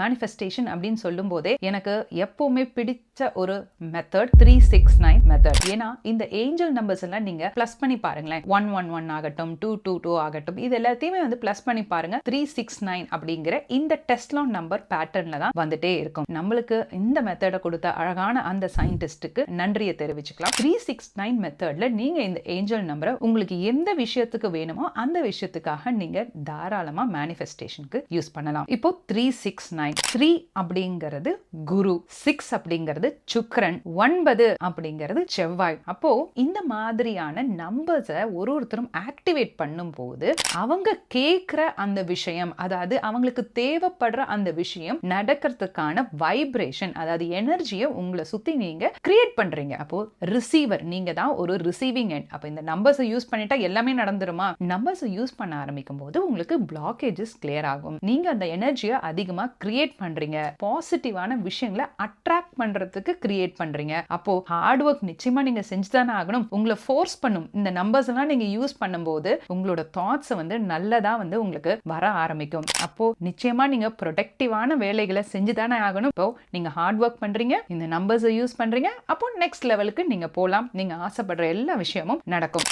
Manifestation அப்படின்னு சொல்லும் போதே எனக்கு எப்பவுமே பிடிச்ச ஒரு method three six nine method ஏன்னா இந்த ஏஞ்சல் நம்பர்ஸ் எல்லாம் நீங்க பிளஸ் பண்ணி பாருங்களேன். ஒன் ஒன் ஒன் ஆகட்டும் டூ டூ டூ ஆகட்டும் இது எல்லாத்தையுமே வந்து பிளஸ் பண்ணி பாருங்க. த்ரீ சிக்ஸ் நைன் அப்படிங்கிற இந்த டெஸ்ட்லான் நம்பர் பேட்டர்ன்ல தான் வந்துட்டே இருக்கும். நம்மளுக்கு இந்த மெத்தடை கொடுத்த அழகான அந்த சயின்டிஸ்டுக்கு நன்றியை தெரிவிச்சுக்கலாம். த்ரீ சிக்ஸ் நைன் மெத்தட்ல நீங்க இந்த ஏஞ்சல் நம்பரை உங்களுக்கு எந்த விஷயத்துக்கு வேணுமோ அந்த விஷயத்துக்காக நீங்க தாராளமா மேனிஃபெஸ்டேஷனுக்கு யூஸ் பண்ணலாம். இப்போ த்ரீ சிக்ஸ் நைன் த்ரீ அப்படிங்கிறது குரு சிக்ஸ் அப்படிங்கிறது சுக்ரன் ஒன்பது அப்படிங்கிறது செவ்வாய். அப்போ இந்த மாதிரியான நம்பர்ஸை ஒரு ஒருத்தரும் ஆக்டிவேட் பண்ணும் போது அவங்க கேட்குற அந்த விஷயம் அதாவது அவங்களுக்கு தேவைப்படுற அந்த விஷயம் நடக்கிறதுக்கான வைப்ரேஷன் அதாவது எனர்ஜியை உங்களை சுத்தி நீங்க கிரியேட் பண்றீங்க. அப்போ ரிசீவர் நீங்க தான் ஒரு ரிசீவிங் எண்ட் அப்போ இந்த நம்பர்ஸை யூஸ் பண்ணிட்டா எல்லாமே நடந்துருமா? நம்பர்ஸை யூஸ் பண்ண ஆரம்பிக்கும் போது உங்களுக்கு பிளாக்கேஜஸ் கிளியர் ஆகும். நீங்க அந்த எனர்ஜியை அதிகமா கிரியேட் பண்றீங்க. பாசிட்டிவான விஷயங்களை அட்ராக்ட் பண்றதுக்கு கிரியேட் பண்றீங்க. அப்போ ஹார்ட் ஒர்க் நிச்சயமா நீங்க செஞ்சுதானே ஆகணும். உங்களை ஃபோர்ஸ் பண்ணும். இந்த நம்பர்ஸ் எல்லாம் நீங்க யூஸ் பண்ணும்போது உங்களோட தாட்ஸ் வந்து நல்லதா வந்து உங்களுக்கு வர ஆரம்பிக்கும். அப்போ நிச்சயமா நீங்க ப்ரொடக்டிவான வேலைகளை செஞ்சுதானே ஆகணும். இப்போ நீங்க ஹார்ட் ஒர்க் பண்றீங்க. இந்த நம்பர்ஸை யூஸ் பண்றீங்க. அப்போ நெக்ஸ்ட் லெவலுக்கு நீங்க போகலாம் நீங்க ஆசைப்படுற எல்லா விஷயமும் நடக்கும்.